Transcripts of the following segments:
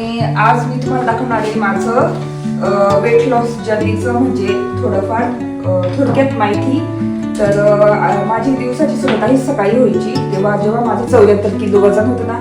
आणि आज मी तुम्हाला दाखवणार आहे माझं वेट लॉस जर्नीचं म्हणजे थोडंफार थोडक्यात माहिती. तर माझी दिवसाची सुरुवात ही सकाळी व्हायची. तेव्हा जेव्हा माझं चौऱ्याहत्तर किलो वजन होतं ना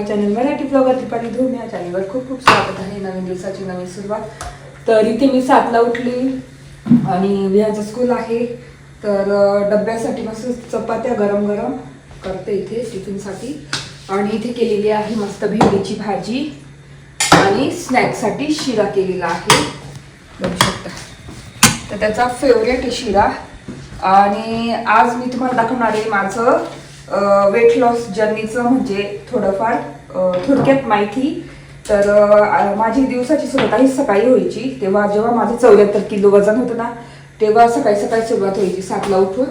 welcome my channel Marathi blogger Deepali धुऊन या चॅनलवर खूप खूप स्वागत आहे. नवीन दिवसाची नवीन सुरुवात. तर इथे मी सातला उठली आणि विहाचं स्कूल आहे. तर डब्यासाठी मस्त चपात्या गरम गरम करते इथे टिफिनसाठी. आणि इथे केलेली आहे मस्त भेंडीची भाजी आणि स्नॅक्ससाठी शिरा केलेला आहे. बघू शकता. तर त्याचा फेवरेट आहे शिरा. आणि आज मी तुम्हाला दाखवणार आहे माझं वेट लॉस जर्नीचं म्हणजे थोडंफार थोडक्यात माहिती. तर माझी दिवसाची सुरुवात ही सकाळी व्हायची. तेव्हा जेव्हा माझं चौऱ्याहत्तर किलो वजन होतं ना तेव्हा सकाळी सकाळी सुरुवात व्हायची सातला उठून.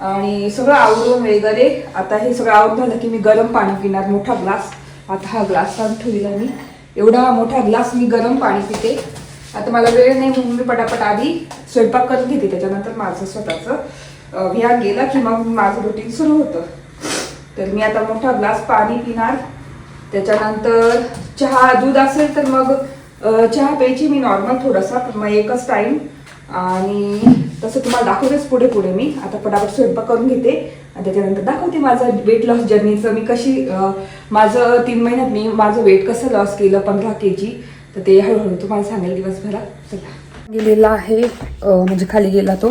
आणि सगळं आवरून वगैरे आता हे सगळं आवरून झालं की मी गरम पाणी पिणार मोठा ग्लास. आता हा ग्लास आणून ठेवला मी. एवढा मोठा ग्लास मी गरम पाणी पिते. आता मला वेळ नाही म्हणून मी पटापट आधी स्वयंपाक करून घेते. त्याच्यानंतर माझं स्वतःचं विहार गेला की मग माझं रुटीन सुरू होतं. तर मी आता मोठा ग्लास पाणी पिणार. त्याच्यानंतर चहा दूध असेल तर मग चहा प्यायची मी नॉर्मल थोडासा पण मग एकच टाईम आणि तसं तुम्हाला दाखवतेच पुढे पुढे मी. आता पटापट स्वयंपाक करून घेते. आणि त्याच्यानंतर दाखवते माझं वेट लॉस जर्नीचं मी कशी माझं तीन महिन्यात मी माझं वेट कसं लॉस केलं पंधरा के जी तर ते हळूहळू तुम्हाला सांगेल दिवसभरात. चला. गेलेला आहे म्हणजे खाली गेला तो.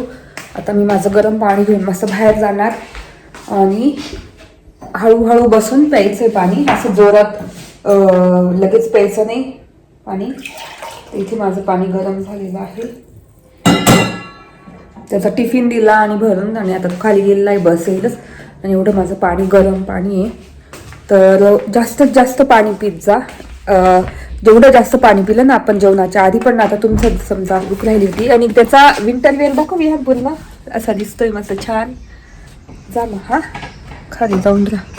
आता मी माझं गरम पाणी घेऊन मस्त बाहेर जाणार. आणि हळूहळू बसून प्यायचं पाणी. असं जोरात लगेच प्यायचं नाही पाणी. इथे माझं पाणी गरम झालेलं आहे. त्याचा टिफिन दिला आणि भरून आणि आता तो खाली गेलेला आहे बस येईलच आणि एवढं माझं पाणी गरम पाणी आहे. तर जास्तीत जास्त पाणी पित जा. जेवढं जास्त पाणी पिलं ना आपण जेवणाच्या आधी पण आता तुमचं समजा भूक राहिली होती. आणि त्याचा विंटर वेअर दाखव विहार पूर्ण. असा दिसतोय मस्त छान. जा मग हा. खाली जाऊन राहा.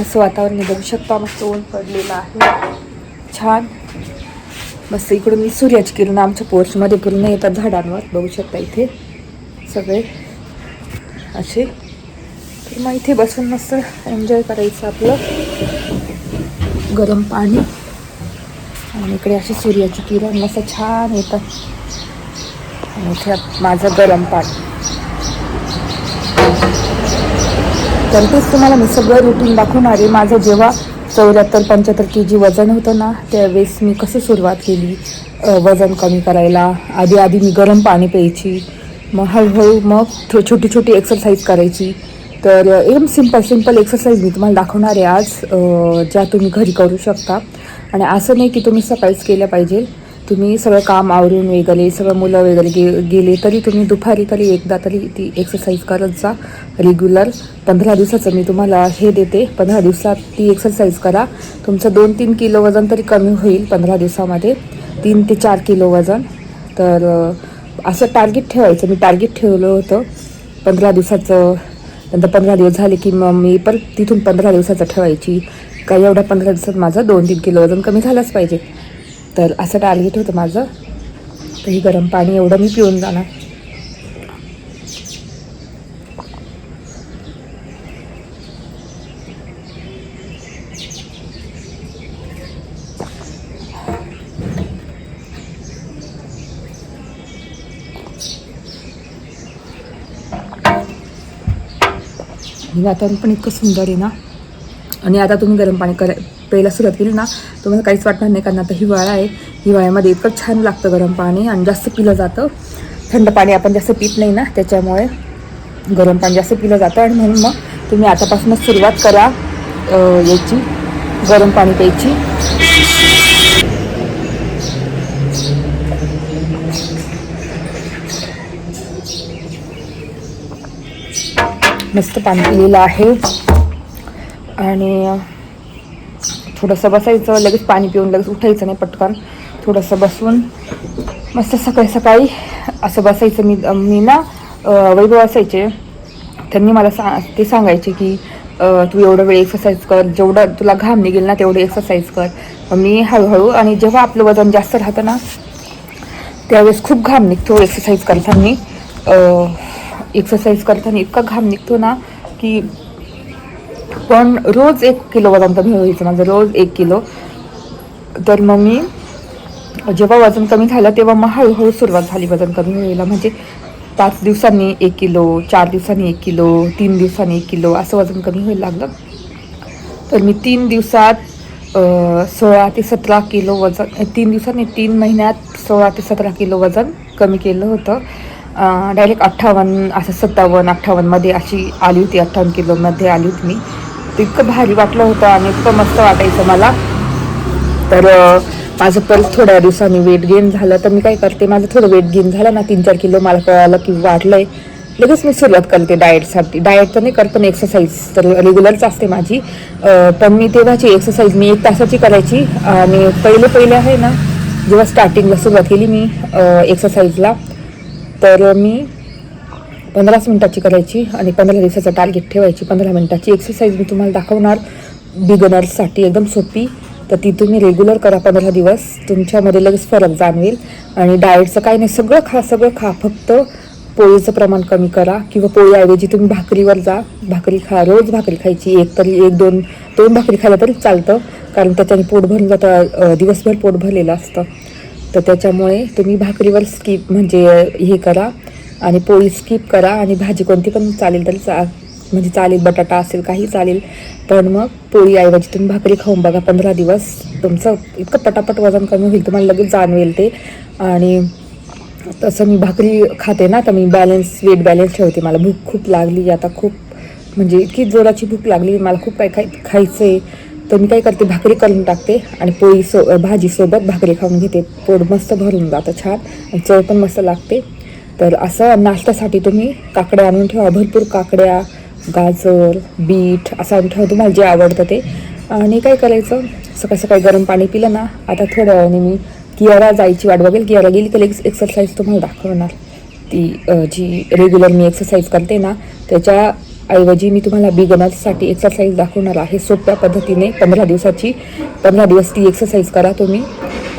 असं वातावरण बघू शकता मस्त ऊन पडलेलं आहे. छान. मस्त इकडून सूर्याची किरण आमच्या पोर्चमध्ये पूर्ण येतात झाडांवर. बघू शकता इथे सगळे. असे. तर मग इथे बसून मस्त एन्जॉय करायचं आपलं. गरम पाणी. आणि इकडे अशी सूर्याची किरण मस्त छान येतात. इथे माझं गरम पाणी. तर तेच तुम्हाला मी सगळं रुटीन दाखवणार आहे. माझं जेव्हा चौऱ्याहत्तर पंच्याहत्तर के जी वजन होतं ना त्यावेळेस मी कसं सुरुवात केली? वजन कमी करायला. आधी आधी मी गरम पाणी प्यायची. मग हळूहळू मग छो छोटी छोटी एक्सरसाइज करायची. तर एकदम सिंपल सिंपल एक्सरसाइज मी तुम्हाला दाखवणार आहे आज ज्या तुम्ही घरी करू शकता. आणि असं नाही की तुम्ही सकाळीच केल्या पाहिजे. तुम्ही सगळं काम आवरून वगैरे सगळं मुलं वगैरे गे गेले तरी तुम्ही दुपारी तरी एकदा तरी ती एक्सरसाइज करत जा रेग्युलर पंधरा दिवसाचं मी तुम्हाला हे देते. पंधरा दिवसात ती एक्सरसाइज करा. तुमचं दोन तीन किलो वजन तरी कमी होईल पंधरा दिवसामध्ये. तीन ते चार किलो वजन. तर असं टार्गेट ठेवायचं. मी टार्गेट ठेवलं होतं. पंधरा दिवसाचं नंतर पंधरा दिवस झाले की मग मी परत तिथून पंधरा दिवसाचं ठेवायची. का एवढ्या पंधरा दिवसात माझं दोन तीन किलो वजन कमी झालंच पाहिजे. तर असं टार्गेट होतं माझं. तर ही गरम पाणी एवढं मी पिऊन जाणार. वातावरण पण इतकं सुंदर आहे ना. आणि आता तुम्ही गरम पाणी करा प्यायला सुरुवात केली ना तुम्हाला काहीच वाटणार नाही कारण आता हिवाळा आहे. हिवाळ्यामध्ये इतकं छान लागतं गरम पाणी आणि जास्त पिलं जातं. थंड पाणी आपण जास्त पित नाही ना त्याच्यामुळे गरम पाणी जास्त पिलं जातं आणि म्हणून मग तुम्ही आतापासूनच सुरुवात करा याची गरम पाणी प्यायची. मस्त पाणी पिलेलं आहे. आणि थोडंसं बसायचं लगेच पाणी पिऊन लगेच उठायचं नाही पटकन. थोडंसं बसून मस्त सकाळी सकाळी असं बसायचं मी मी ना वैभव असायचे. त्यांनी मला सा ते सांगायचे की तू एवढं वेळ एक्सरसाइज कर जेवढं तुला घाम निघेल ना तेवढं एक्सरसाइज कर. मी हळूहळू आणि जेव्हा आपलं वजन जास्त राहतं ना त्यावेळेस खूप घाम निघतो एक्सरसाइज करताना. एक्सरसाइज करताना इतका घाम निघतो ना की पण रोज एक किलो वजन कमी व्हायचं माझं रोज एक किलो. तर मग मी जेव्हा वजन कमी झालं तेव्हा मग हळूहळू सुरुवात झाली वजन कमी व्हायला. म्हणजे पाच दिवसांनी एक किलो चार दिवसांनी एक किलो तीन दिवसांनी एक किलो असं वजन कमी व्हायला लागलं. तर मी तीन दिवसात सोळा ते सतरा किलो वजन तीन दिवसांनी तीन महिन्यात सोळा ते सतरा किलो वजन कमी केलं होतं. डायरेक्ट अठ्ठावन्न असं सत्तावन्न अठ्ठावन्नमध्ये अशी आली होती अठ्ठावन्न किलोमध्ये आली होती मी. इतकं भारी वाटलं होतं आणि इतकं मस्त वाटायचं मला. तर माझं परत थोड्या दिवसांनी वेट गेन झालं. तर मी काय करते माझं थोडं वेट गेन झालं ना तीन चार किलो मला कळालं की वाढलंय. लगेच मी सुरुवात करते डाएटसाठी डाएट तर नाही करत पण एक्सरसाइज तर रेग्युलरच असते माझी. पण मी तेव्हाची एक्सरसाइज मी एक तासाची करायची. आणि पहिले पहिले आहे ना जेव्हा स्टार्टिंगला सुरुवात केली मी एक्सरसाइजला तर मी पंधराच मिनटाची करायची आणि पंधरा दिवसाचं टार्गेट ठेवायची. पंधरा मिनटाची एक्सरसाइज मी तुम्हाला दाखवणार. बिगनर्ससाठी एकदम सोपी. तर ती तुम्ही रेग्युलर करा पंधरा दिवस. तुमच्यामध्ये लगेच फरक जाणवेल. आणि डाएटचं काही नाही सगळं खा सगळं खा. फक्त पोळीचं प्रमाण कमी करा किंवा पोळीऐवजी तुम्ही भाकरीवर जा. भाकरी खा रोज भाकरी खायची. एक तरी एक दोन दोन भाकरी खायला तरी चालतं. कारण त्याच्याने पोट भरून जातं दिवसभर पोट भरलेलं असतं. तर त्याच्यामुळे तुम्ही भाकरीवर स्किप म्हणजे हे करा. आणि पोळी स्किप करा आणि भाजी कोणती पण चालेल तरी चा म्हणजे चालेल बटाटा असेल काही चालेल. पण मग पोळीऐवजी तुम्ही भाकरी खाऊन बघा पंधरा दिवस तुमचं इतकं पटापट वजन कमी होईल तुम्हाला लगेच जाणवेल ते. आणि तसं मी भाकरी खाते ना तर मी बॅलन्स वेट बॅलन्स ठेवते. मला भूक खूप लागली आता खूप म्हणजे इतकी जोराची भूक लागली मला खूप काय खाय खायचं आहे तर मी काय करते भाकरी करून टाकते आणि पोळी सो भाजीसोबत भाकरी खाऊन घेते. पोट मस्त भरून जातं छान आणि चव पण मस्त लागते. तर असं नाश्त्यासाठी तुम्ही काकड्या आणून ठेवा. भरपूर काकड्या गाजर बीट असं आणून ठेवा. तुम्हाला जे आवडतं ते. आणि काय करायचं? सकाळ सकाळी गरम पाणी पिलं ना आता थोड्या वेळाने मी कियारा जायची वाट बघेल. कियारा गेली तर एक एक्सरसाइज तुम्हाला दाखवणार. ती जी रेग्युलर मी एक्सरसाइज करते ना त्याच्या ऐवजी मी तुम्हाला बिगनर्ससाठी एक्सरसाइज दाखवणार आहे. सोप्या पद्धतीने पंधरा दिवसाची पंधरा दिवस ती एक्सरसाइज करा तुम्ही.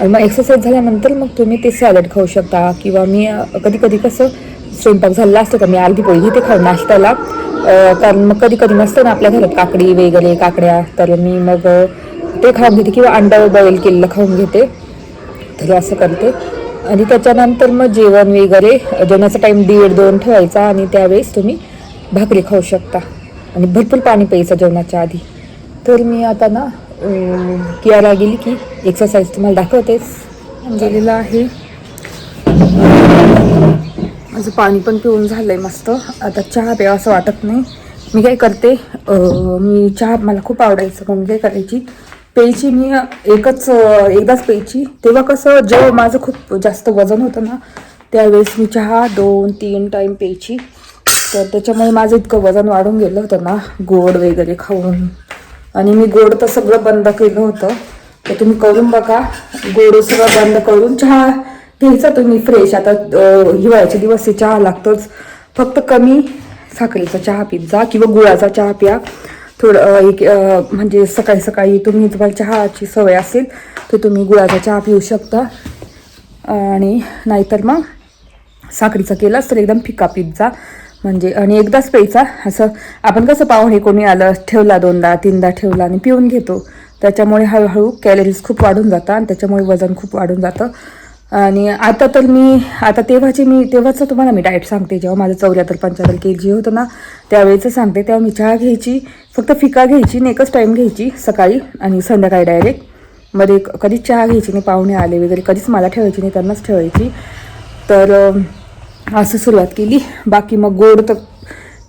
मग एक्सरसाइज झाल्यानंतर मग तुम्ही ते सॅलड खाऊ शकता किंवा मी कधी कधी कसं स्वयंपाक झालेला असतो का मी अर्धी पोळी घेते खाऊन नाश्त्याला. कारण मग कधी कधी नसतं ना आपल्या घरात काकडी वगैरे काकड्या तर मी मग ते खाऊन घेते किंवा अंडा बॉईल केलेलं खाऊन घेते. तर असं करते. आणि त्याच्यानंतर मग जेवण वगैरे जेवणाचा टाईम दीड दोन ठेवायचा आणि त्यावेळेस तुम्ही भाकरी खाऊ शकता. आणि भरपूर पाणी प्यायचं जेवणाच्या आधी. तर मी आता ना कियाला गेली की एक्सरसाइज तुम्हाला दाखवतेच गेलेलं आहे. माझं पाणी पण पिऊन झालं आहे मस्त. आता चहा प्यावा असं वाटत नाही. मी काय करते मी चहा मला खूप आवडायचं मग मी काय करायची प्यायची मी एकच एकदाच प्यायची. तेव्हा कसं जेव्हा माझं खूप जास्त वजन होतं ना त्यावेळेस मी चहा दोन तीन टाईम प्यायची. तर त्याच्यामुळे माझं इतकं वजन वाढून गेलं होतं ना गोड वगैरे खाऊन. आणि मी गोड तर सगळं बंद केलं होतं. तर तुम्ही करून बघा. गोड सगळं बंद करून चहा घ्यायचा तुम्ही फ्रेश आता हिवाळ्याचे दिवस चहा लागतोच. फक्त कमी साखरेचा चहा पित जा किंवा गुळाचा चहा प्या. थोडं एक म्हणजे सकाळी सकाळी तुम्ही तुम्हाला चहाची सवय असेल तर तुम्ही गुळाचा चहा पिऊ शकता. आणि नाहीतर मग साखरीचा केलास तर एकदम फिका पिझ्झा म्हणजे आणि एकदाच प्यायचा. असं आपण कसं पाहुणे कोणी आलं ठेवला दोनदा तीनदा ठेवला आणि पिऊन घेतो. त्याच्यामुळे हळूहळू कॅलरीज खूप वाढून जातात आणि त्याच्यामुळे वजन खूप वाढून जातं. आणि आता तर मी आता तेव्हाची मी तेव्हाचं तुम्हाला मी डाएट सांगते. जेव्हा माझं चौऱ्याहत्तर पंच्याहत्तर के जी होतं ना त्यावेळेचं सांगते. तेव्हा मी चहा घ्यायची फक्त फिका घ्यायची आणि एकच टाईम घ्यायची सकाळी आणि संध्याकाळी डायरेक्टमध्ये कधीच चहा घ्यायची नाही पाहुणे आले वगैरे कधीच मला ठेवायची नाही त्यांनाच ठेवायची. तर असं सुरुवात केली. बाकी मग गोड तर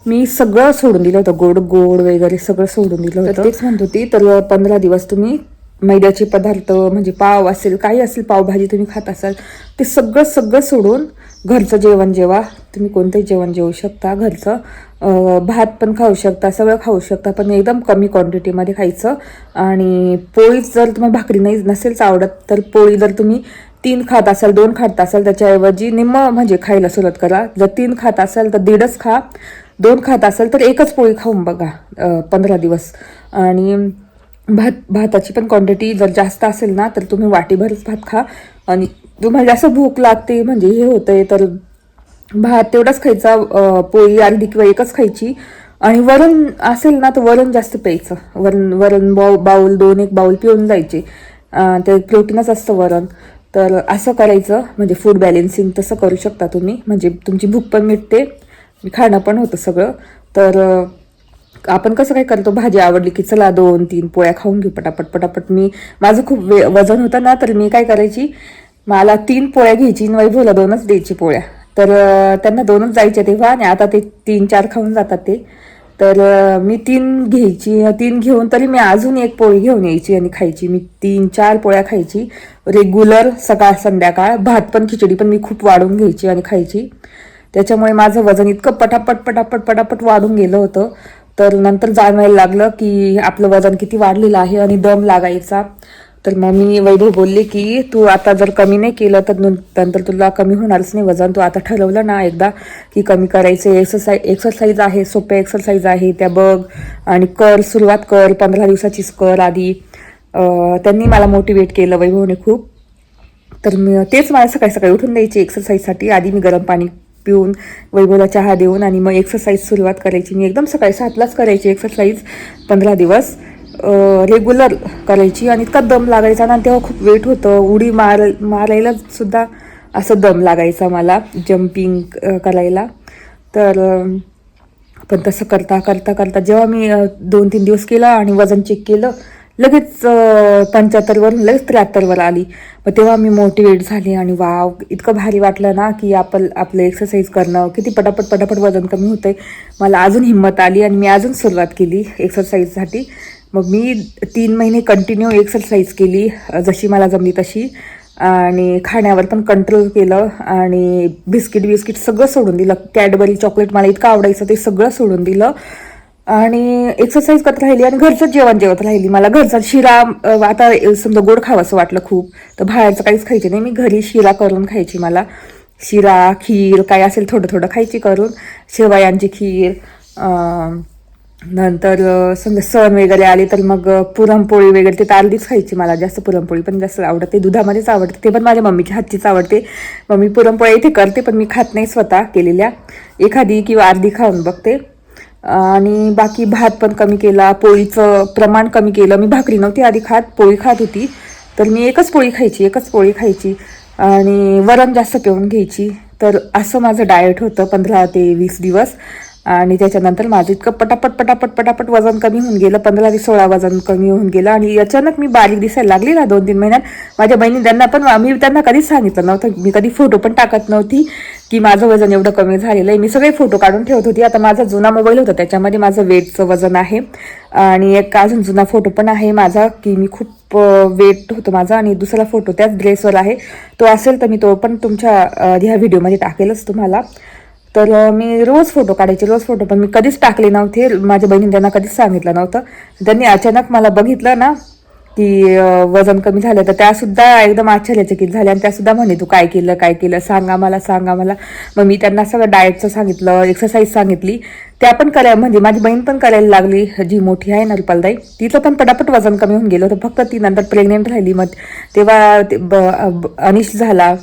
मी सगळं सोडून दिलं होतं. गोड गोड वगैरे सगळं सोडून दिलं होतं. तेच म्हणत होती तर पंधरा दिवस तुम्ही मैद्याचे पदार्थ म्हणजे पाव असेल काही असेल पावभाजी तुम्ही खात असाल ते सगळं सगळं सोडून घरचं जेवण जेवा. तुम्ही कोणतंही जेवण जेवू शकता. घरचं भात पण खाऊ शकता सगळं खाऊ शकता पण एकदम कमी क्वांटिटीमध्ये खायचं. आणि पोळी जर तुम्हाला भाकरी नाही नसेलच आवडत तर पोळी जर तुम्ही तीन खात असाल दोन खात असाल त्याच्याऐवजी निम्म म्हणजे खायला सुरुवात करा. जर तीन खात असाल तर दीडच खा. दोन खात असाल तर एकच पोळी खाऊन बघा पंधरा दिवस. आणि भात भाताची पण क्वांटिटी जर जास्त असेल ना तर तुम्ही वाटीभरच भात खा. आणि तुम्हाला जास्त भूक लागते म्हणजे हे होतंय तर भात तेवढाच खायचा पोळी अर्धी किंवा एकच खायची. आणि वरण असेल ना तर वरण जास्त प्यायचं. वरण वरण बाऊ बाऊल दोन एक बाऊल पिऊन जायचे. ते प्रोटीनच असतं वरण. तर असं करायचं म्हणजे फूड बॅलेन्सिंग तसं करू शकता तुम्ही. म्हणजे तुमची भूक पण मिटते खाणं पण होतं सगळं. तर आपण कसं काय करतो भाजी आवडली की चला दोन तीन पोळ्या खाऊन घेऊ पटापट पटापट. मी माझं खूप वे वजन होतं ना तर मी काय करायची मला तीन पोळ्या घ्यायची आणि वैभवला दोनच द्यायची पोळ्या. तर त्यांना दोनच जायच्या तेव्हा आणि आता ते तीन चार खाऊन जातात ते. तर मी तीन घ्यायची तीन घेऊन तरी मी अजून एक पोळी घेऊन यायची आणि खायची. मी तीन चार पोळ्या खायची. रेग्युलर सकाळ संध्याकाळ भात पण खिचडी पण मी खूप वाढून घ्यायची आणि खायची. त्याच्यामुळे माझं वजन इतकं पटापट पटापट पटापट वाढून गेलं होतं. तर नंतर जाणवायला लागलं की आपलं वजन किती वाढलेलं आहे आणि दम लागायचा. तर मग मी वैभव बोलले की तू आता जर कमी नाही केलं तर नंतर तुला कमी होणारच नाही वजन. तू आता ठरवलं ना एकदा की कमी करायचं. एक्सरसाइज एक्सरसाइज आहे सोप्या एक्सरसाइज आहे. त्या बघ आणि कर सुरुवात कर. पंधरा दिवसाचीच कर आधी. त्यांनी मला मोटिवेट केलं वैभवने खूप. तर मी तेच मला सकाळी सकाळी उठून द्यायची एक्सरसाईजसाठी आधी मी गरम पाणी पिऊन वैभवला चहा देऊन आणि मग एक्सरसाइज सुरुवात करायची. मी एकदम सकाळी सातलाच करायची एक्सरसाइज पंधरा दिवस. रेग्युलर करायची आणि इतका दम लागायचा ना तेव्हा खूप वेट होतं. उडी मार मारायला सुद्धा असं दम लागायचा मला जम्पिंग करायला. तर पण तसं करता करता करता जेव्हा मी दोन तीन दिवस केलं आणि वजन चेक केलं लगेच पंच्याहत्तरवरून लगेच त्र्याहत्तरवर आली. मग तेव्हा मी मोटिवेट झाले आणि वाव इतकं भारी वाटलं ना की आपण आपलं एक्सरसाइज करणं किती पटापट पटापट वजन कमी होतं आहे मला अजून हिंमत आली आणि मी अजून सुरुवात केली एक्सरसाइजसाठी मग मी तीन महिने कंटिन्यू एक्सरसाइज केली जशी मला जमली तशी. आणि खाण्यावर पण कंट्रोल केलं आणि बिस्किट बिस्किट सगळं सोडून दिलं. कॅडबरी चॉकलेट मला इतकं आवडायचं ते सगळं सोडून दिलं. आणि एक्सरसाइज करत राहिली आणि घरचंच जेवण जेवत राहिली. मला घरचा शिरा आता समजा गोड खावंसं वाटलं खूप तर बाहेरचं काहीच खायचे नाही. मी घरी शिरा करून खायची मला. शिरा खीर काय असेल थोडं थोडं खायची करून. शेवयांची खीर नंतर समजा सण वगैरे आले तर मग पुरणपोळी वगैरे ते तर अर्धीच खायची मला जास्त पुरणपोळी पण जास्त आवडते दुधामध्येच आवडते ते पण माझ्या मम्मीच्या हातचीच आवडते. मम्मी पुरणपोळ्या इथे करते पण मी खात नाही स्वतः केलेल्या. एखादी किंवा अर्धी खाऊन बघते. आणि बाकी भात पण कमी केला पोळीचं प्रमाण कमी केलं. मी भाकरी नव्हती आधी खात पोळी खात होती. तर मी एकच पोळी खायची एकच पोळी खायची. आणि वरण जास्त पिऊन घ्यायची. तर असं माझं डाएट होतं पंधरा ते वीस दिवस. आणि त्याच्यानंतर माझं इतकं पटापट पटापट पटापट वजन कमी होऊन गेलं. पंधरा ते सोळा वजन कमी होऊन गेलं. आणि अचानक मी बारीक दिसायला लागली ना दोन तीन महिन्यात. माझ्या बहिणी त्यांना पण मी त्यांना कधीच सांगितलं नव्हतं. मी कधी फोटो पण टाकत नव्हती की माझं वजन एवढं कमी झालेलं आहे. मी सगळे फोटो काढून ठेवत होती. आता माझा जुना मोबाईल होता. त्याच्यामध्ये माझं वेटचं वजन आहे. आणि एक अजून जुना फोटो पण आहे माझा की मी खूप वेट होतो माझा. आणि दुसरा फोटो त्याच ड्रेसवर आहे. तो असेल तर मी तो पण तुमच्या ह्या व्हिडिओमध्ये टाकेलच तुम्हाला. तर मी रोज फोटो काढायचे रोज फोटो पण मी कधीच टाकले नव्हते. माझ्या बहिणी त्यांना कधीच सांगितलं नव्हतं. त्यांनी अचानक मला बघितलं ना की वजन कमी झालं तर त्यासुद्धा एकदम आश्चर्यचकित झाल्या आणि त्यासुद्धा म्हणे तू काय केलं काय केलं? सांगा मला सांगा मला मग मी त्यांना सगळं डाएटचं सांगितलं एक्सरसाइज सांगितली. त्या पण करायला म्हणजे माझी बहीण पण करायला लागली. जी मोठी आहे ना रुपालदाई तिचं पण पटापट वजन कमी होऊन गेलं होतं. फक्त ती नंतर प्रेग्नेंट राहिली. मग तेव्हा ते ब- ब- अनिश झाला.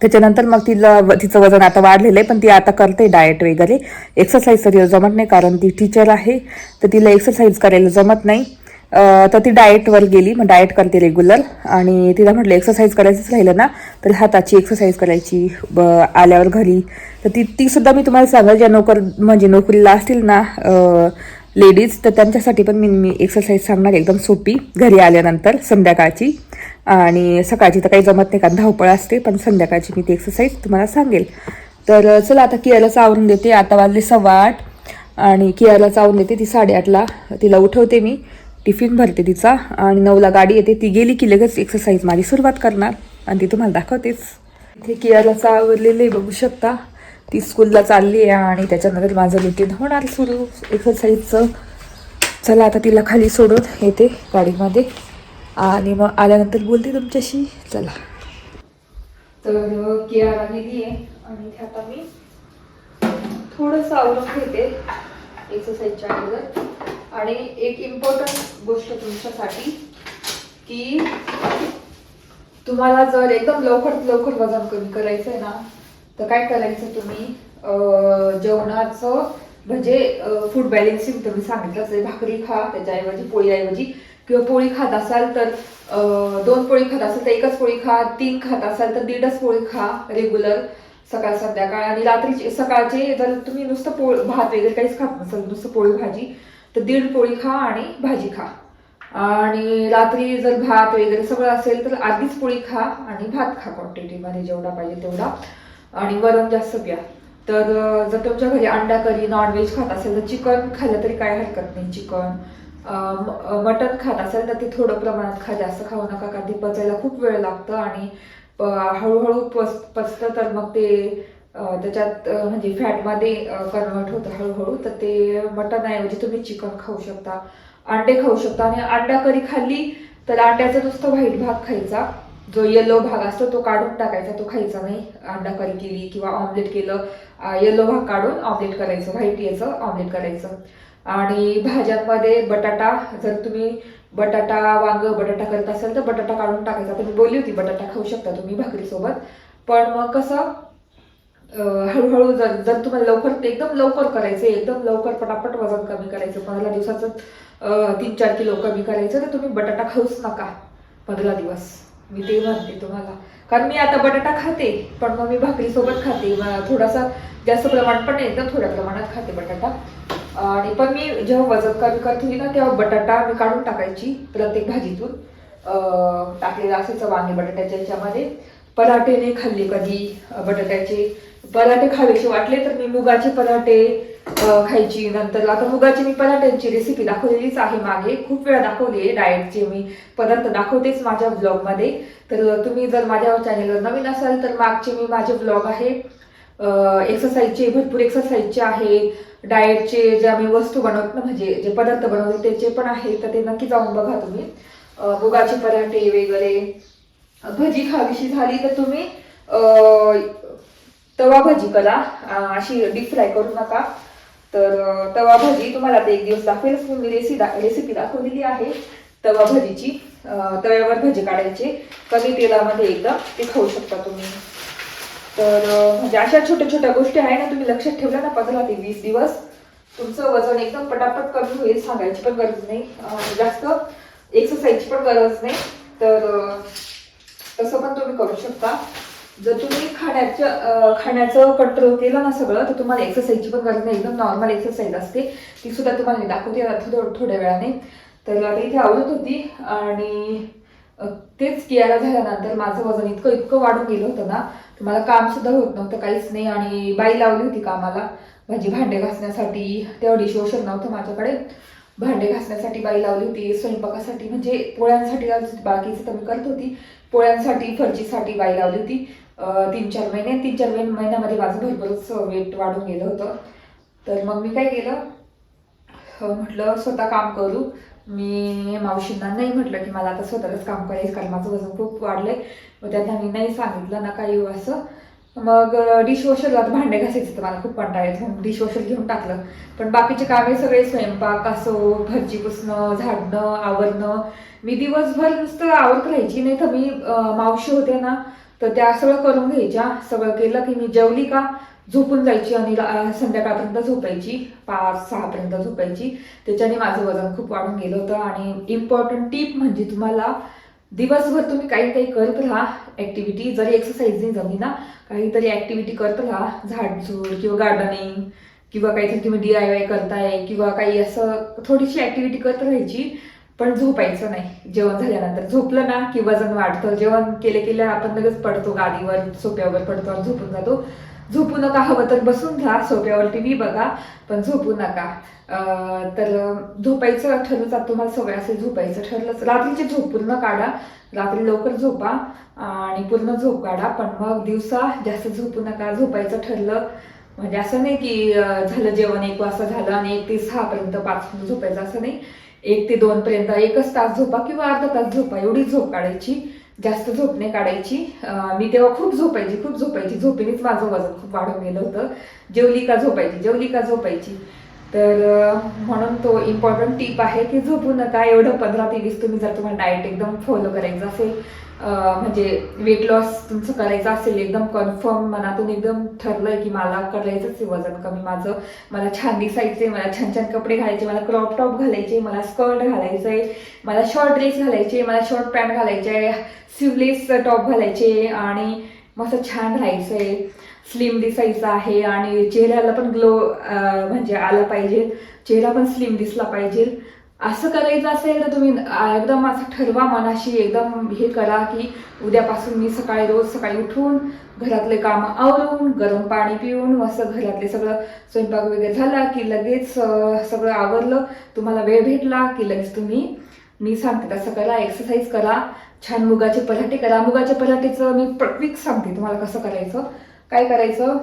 त्याच्यानंतर मग तिला तिचं वजन आता वाढलेलं आहे पण ती आता करते डाएट वगैरे. एक्सरसाइज तरी जमत नाही कारण ती टीचर आहे तर तिला एक्सरसाइज करायला जमत नाही. तर ती डाएटवर गेली मग डाएट करते रेग्युलर आणि तिला म्हटलं एक्सरसाइज करायचंच राहिलं ना तर हाताची एक्सरसाइज करायची ब आल्यावर घरी. तर ती तीसुद्धा मी तुम्हाला सांगाल ज्या नोकर म्हणजे नोकरीला असतील ना लेडीज तर त्यांच्यासाठी पण मी मी एक्सरसाइज सांगणार एकदम सोपी घरी आल्यानंतर संध्याकाळची. आणि सकाळची तर काही जमत नाही कारण धावपळ असते पण संध्याकाळची मी ती एक्सरसाइज तुम्हाला सांगेल. तर चला आता कियालाच आवरून देते. आता वाजले सव्वा आठ आणि कियाला चावून देते ती साडेआठला. तिला उठवते मी. टिफिन भरते तिचा आणि नऊला गाडी येते. ती गेली की लगेच एक्सरसाइज माझी सुरुवात करणार आणि ती तुम्हाला दाखवतेच. इथे कियाला चावरलेले बघू शकता. ती स्कूलला चालली आहे आणि त्याच्यानंतर माझं रुटीन होणार सुरू. एक्सरसाइजचं चला आता तिला खाली सोडून येते गाडीमध्ये. आणि मग आल्यानंतर बोलते तुमच्याशी. चला. तर कियाला गेली आहे आणि इथे आता मी थोडंसं आवरून घेते एक्सरसाइजच्या अगोदर. आणि एक इम्पॉर्टंट गोष्ट तुमच्यासाठी की तुम्हाला जर एकदम लवकर लवकर वजन कमी करायचं आहे ना तर काय करायचं तुम्ही? अं, जेवणाचं म्हणजे फूड बॅलेन्सिंग तुम्ही सांगितलं असेल भाकरी खा त्याच्याऐवजी पोळीऐवजी. किंवा पोळी खात असाल तर दोन पोळी खात असाल तर एकच पोळी खा तीन खात असाल तर दीडच पोळी खा रेग्युलर सकाळ संध्याकाळ. आणि रात्रीचे सकाळचे जर तुम्ही नुसतं पोळ भात वगैरे काहीच खात नसाल नुसतं पोळी भाजी तर दीड पोळी खा आणि भाजी खा. आणि रात्री जर भात वगैरे सगळं असेल तर आधीच पोळी खा आणि भात खा क्वांटिटीमध्ये जेवढा पाहिजे तेवढा. आणि वरण जास्त प्या. तर जर तुमच्या घरी अंडा करी नॉनव्हेज खात असेल तर चिकन खाल्लं तरी काय हरकत नाही. चिकन मटन खात असेल तर ते थोडं प्रमाणात खा जास्त खाऊ नका कारण ते पचायला खूप वेळ लागतं आणि प- हळूहळू पच पचतं तर मग ते त्याच्यात म्हणजे फॅटमध्ये कन्वर्ट होतं हळूहळू. तर ते मटणऐवजी तुम्ही चिकन खाऊ शकता अंडे खाऊ शकता. आणि अंडा करी खाल्ली तर अंड्याचा नुसतं व्हाईट भाग खायचा. जो येलो भाग असतो तो काढून टाकायचा तो खायचा नाही. अंडा करी केली किंवा ऑमलेट केलं येलो भाग काढून ऑमलेट करायचं व्हाईट याचं ऑमलेट करायचं. आणि भाज्यांमध्ये बटाटा जर तुम्ही बटाटा वांग बटाटा करत असाल तर बटाटा काढून टाकायचा. तुम्ही बोलली होती बटाटा खाऊ शकता तुम्ही भाकरीसोबत. पण मग कसं हळूहळू जर जर तुम्हाला लवकर एकदम लवकर करायचं एकदम लवकर पटापट वजन कमी करायचं पंधरा दिवसाचं तीन चार किलो कमी करायचं तर तुम्ही बटाटा खाऊच नका पंधरा दिवस. मी ते म्हणते तुम्हाला. कारण मी आता बटाटा खाते पण मग मी भाकरीसोबत खाते. थोडासा जास्त प्रमाण पण नाही एकदम थोड्या प्रमाणात खाते बटाटा. आणि पण मी जेव्हा वजन कमी करत होती ना तेव्हा बटाटा मी काढून टाकायची प्रत्येक भाजीतून. टाकलेलं असायचं वांगे बटाट्याच्या याच्यामध्ये. पराठे नाही खाल्ले कधी बटाट्याचे. पराठे खावेसे वाटले तर मी मुगाचे पराठे खायची. नंतर आता मुगाची मी पराठ्यांची रेसिपी दाखवलेलीच आहे मागे. खूप वेळा दाखवली आहे डाएटचे मी. पदार्थ दाखवतेच माझ्या ब्लॉगमध्ये तर तुम्ही जर माझ्या चॅनेलवर नवीन असाल तर मागचे मी माझे ब्लॉग आहे. एक्सरसाइजचे भरपूर एक्सरसाइजचे आहे. डाएटचे जे आम्ही वस्तू बनवत ना म्हणजे जे पदार्थ बनवले त्याचे पण आहे. तर ते नक्की जाऊन बघा तुम्ही. मुगाचे पराठे वगैरे. भजी खावीशी झाली तर तुम्ही तवा भाजी करा. अशी डीप फ्राय करू नका. तर तवा भाजी तुम्हाला ते एक दिवस दाखवेलच मी रेसिपी रेसिपी दाखवलेली आहे. तवा भाजीची. तव्यावर भजी काढायचे. कमी तेलामध्ये एकदम ते खाऊ शकता तुम्ही. तर म्हणजे अशा छोट्या छोट्या गोष्टी आहे ना तुम्ही लक्षात ठेवल्या ना पंधरा ते वीस दिवस तुमचं वजन एकदम पटापट कमी होईल सांगायची पण गरज नाही. जास्त एक्सरसाइजची पण गरज नाही. तर तसं पण तुम्ही करू शकता. जर तुम्ही खाण्याच्या खाण्याचं कंट्रोल केलं ना सगळं तर तुम्हाला एक्सरसाइजची पण गरज नाही. एकदम नॉर्मल एक्सरसाइज असते. ती सुद्धा तुम्हाला दाखवते थोड्या वेळाने. तर आता इथे आवडत होती आणि तेच कियाला झाल्यानंतर माझं वजन इतकं इतकं वाढून गेलं होतं ना मला काम सुद्धा होत नव्हतं काहीच नाही. आणि बाई लावली होती कामाला माझी भांडे घासण्यासाठी. तेव्हा डिशवॉशर नव्हतं माझ्याकडे. भांडे घासण्यासाठी बाई लावली होती. स्वयंपाकासाठी म्हणजे पोळ्यांसाठी लावली होती. बाकीचं तर मी करत होती. पोळ्यांसाठी फरचीसाठी बाई लावली होती. तीन चार महिने तीन चार महिन्यामध्ये माझं भरपूरच वेट वाढून गेलं होतं. तर मग मी काय केलं? म्हटलं स्वतः काम करू. मी मावशींना नाही म्हटलं की मला आता स्वतःच काम करायचं कारण माझं वजन खूप वाढलंय. मग त्यांना मी नाही सांगितलं नका येऊ असं. मग डिशवॉशरला भांडे घासायचं तर मला खूप कंटाळ येतो. मग डिशवॉशर घेऊन टाकलं. पण बाकीचे कामे सगळे स्वयंपाक असो फरची पुसणं झाडणं आवरणं. मी दिवसभर नुसतं आवरत राहायची नाही तर मी मावशी होते ना तर त्या सगळं करून घ्यायच्या. सगळं केलं की मी जेवली का? झोपून जायची आणि संध्याकाळपर्यंत झोपायची पाच सहापर्यंत झोपायची. त्याच्याने माझं वजन खूप वाढून गेलं होतं. आणि इम्पॉर्टंट टीप म्हणजे तुम्हाला दिवसभर तुम्ही काही काही करत राहा. ऍक्टिव्हिटी जरी एक्सरसाइज नाही जमली ना काहीतरी ऍक्टिव्हिटी करत राहा. झाडझूड किंवा गार्डनिंग किंवा काहीतरी तुम्ही डी आय वाय करताय किंवा काही असं थोडीशी ऍक्टिव्हिटी करत राहायची पण झोपायचं नाही. जेवण झाल्यानंतर झोपलं ना की वजन वाढतं. जेवण केले केलं आपण लगेच पडतो गादीवर सोप्यावर पडतो आणि झोपून जातो. झोपू नका हवं तर बसून घ्या सोप्यावर टी व्ही बघा पण झोपू नका. तर झोपायचं ठरलं तर तुम्हाला सवय असेल झोपायचं ठरलंच रात्रीची झोप पूर्ण काढा रात्री लवकर झोपा आणि पूर्ण झोप काढा पण मग दिवसा जास्त झोपू नका झोपायचं ठरलं. म्हणजे असं नाही की झालं जेवण एक वाजता झालं आणि एक ते सहापर्यंत पाच पर्यंत झोपायचं असं नाही. एक ते दोनपर्यंत एकच तास झोपा किंवा अर्धा तास झोपा एवढी झोप काढायची. जास्त झोप नाही काढायची. मी तेव्हा खूप झोपायची खूप झोपायची. झोपेनेच माझं वजन खूप वाढून गेलं होतं. जेवली का झोपायची जेवली का झोपायची. तर म्हणून तो इम्पॉर्टंट टीप आहे की झोपू नका. एवढं पंधरा ते वीस तुम्ही जर तुम्हाला डाएट एकदम फॉलो करायचं असेल म्हणजे वेट लॉस तुमचं करायचं असेल एकदम कन्फर्म मनातून एकदम ठरलंय की मला करायचंच आहे वजन कमी. माझं मला छान दिसायचंय मला छान छान कपडे घालायचे मला क्रॉप टॉप घालायचे मला स्कर्ट घालायचंय मला शॉर्ट ड्रेस घालायचे मला शॉर्ट पॅन्ट घालायचे स्लीवलेस टॉप घालायचे आणि मस्त छान राहायचंय. स्लिम दिसायचं आहे आणि चेहऱ्याला पण ग्लो म्हणजे आलं पाहिजे. चेहरा पण स्लिम दिसला पाहिजे. असं करायचं असेल तर तुम्ही एकदम असं ठरवा मनाशी एकदम हे करा की उद्यापासून मी सकाळी रोज सकाळी उठून घरातले कामं आवरून गरम पाणी पिऊन असं घरातले सगळं स्वयंपाक वगैरे झाला की लगेच सगळं आवरलं तुम्हाला वेळ भेटला की लगेच तुम्ही मी सांगते तसं करा एक्सरसाइज करा. छान मुगाचे पराठे करा. मुगाच्या पराठेचं मी क्विक सांगते तुम्हाला कसं करायचं. काय करायचं?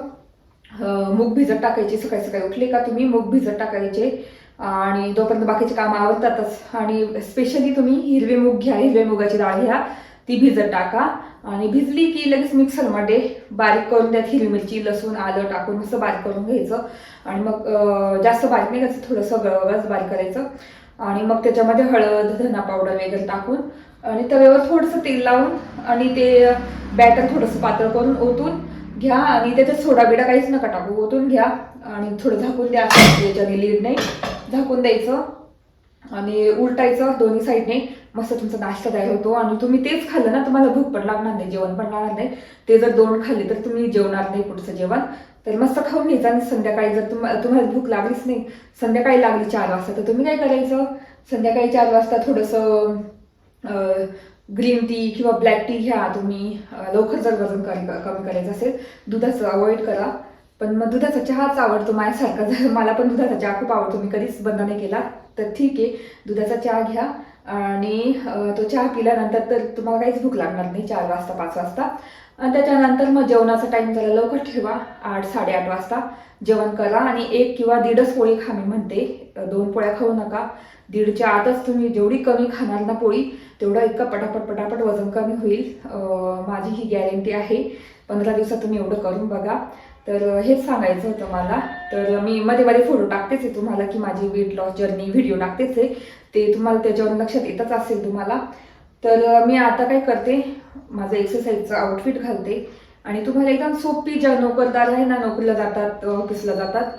मूग भिजत टाकायचे सकाळी सकाळी उठले का तुम्ही? मूग भिजत टाकायचे. आणि तोपर्यंत बाकीचे कामं आवडतातच. आणि स्पेशली तुम्ही हिरवे मूग घ्या. हिरवे मुगाची डाळ घ्या. ती भिजत टाका. आणि भिजली की लगेच मिक्सरमध्ये बारीक करून त्यात हिरवी मिरची लसूण आलं टाकून मस्त बारीक करून घ्यायचं. आणि मग जास्त बारीक नाही घ्यायचं. थोडंसं गळगळच बारीक करायचं. आणि मग त्याच्यामध्ये हळद धना पावडर वगैरे टाकून. आणि तव्यावर थोडंसं तेल लावून आणि ते बॅटर थोडंसं पातळ करून ओतून घ्या आणि त्याच्यात सोडा बिडा काहीच नका टाकू. ओतून घ्या आणि थोडं झाकून द्या याच्याने लीड नाही. झाकून द्यायचं आणि उलटायचं दोन्ही साईडने मस्त तुमचा नाश्ता तयार होतो आणि तुम्ही तेच खाल्लं ना तुम्हाला भूक पण लागणार नाही जेवण पण लागणार नाही. ते जर दोन खाल्ले तर तुम्ही जेवणार नाही पुढचं जेवण. तर मस्त खाऊन घ्यायचं आणि संध्याकाळी जर तुम्हाला तुम्हाला भूक लागलीच नाही संध्याकाळी लागली चार वाजता तर तुम्ही काय करायचं? संध्याकाळी चार वाजता थोडंसं ग्रीन टी किंवा ब्लॅक टी घ्या तुम्ही लवकर जर वजन कमी कमी करायचं असेल दुधाचं अवॉइड करा. पण मग दुधाचा चहाच आवडतो माझ्यासारखा जर मला पण दुधाचा चहा खूप आवडतो मी कधीच बंद नाही केला तर ठीक आहे दुधाचा चहा घ्या. आणि तो चहा पिल्यानंतर तर तुम्हाला काहीच भूक लागणार नाही चार वाजता पाच वाजता. आणि त्याच्यानंतर मग जेवणाचा टाईम जरा लवकर ठेवा. आठ साडेआठ वाजता. जेवण करा आणि एक किंवा दीडच पोळी खा मी म्हणते. दोन पोळ्या खाऊ नका. दीडच्या आतच तुम्ही जेवढी कमी खाणार ना पोळी तेवढं इतकं पटापट पटापट वजन कमी होईल. माझी ही गॅरंटी आहे. पंधरा दिवसात तुम्ही एवढं करून बघा. तर हेच सांगायचं होतं मला. तर मी मध्ये मध्ये फोटो टाकतेच आहे तुम्हाला की माझी वेट लॉस जर्नी व्हिडिओ टाकतेच आहे. ते तुम्हाला त्याच्यावरून लक्षात येतच असेल तुम्हाला. तर मी आता काय करते माझं एक्सरसाइजचं आउटफिट घालते आणि तुम्हाला एकदम सोपी ज्या नोकरदार आहे ना नोकरीला जातात ऑफिसला जातात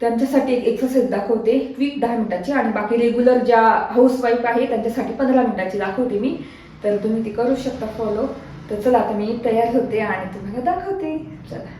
त्यांच्यासाठी एक एक्सरसाइज दाखवते क्विक दहा मिनिटाची आणि बाकी रेग्युलर ज्या हाऊसवाईफ आहे त्यांच्यासाठी पंधरा मिनिटाची दाखवते मी. तर तुम्ही ती करू शकता फॉलो तर चला आता मी तयार होते आणि तुम्हाला दाखवते. चला.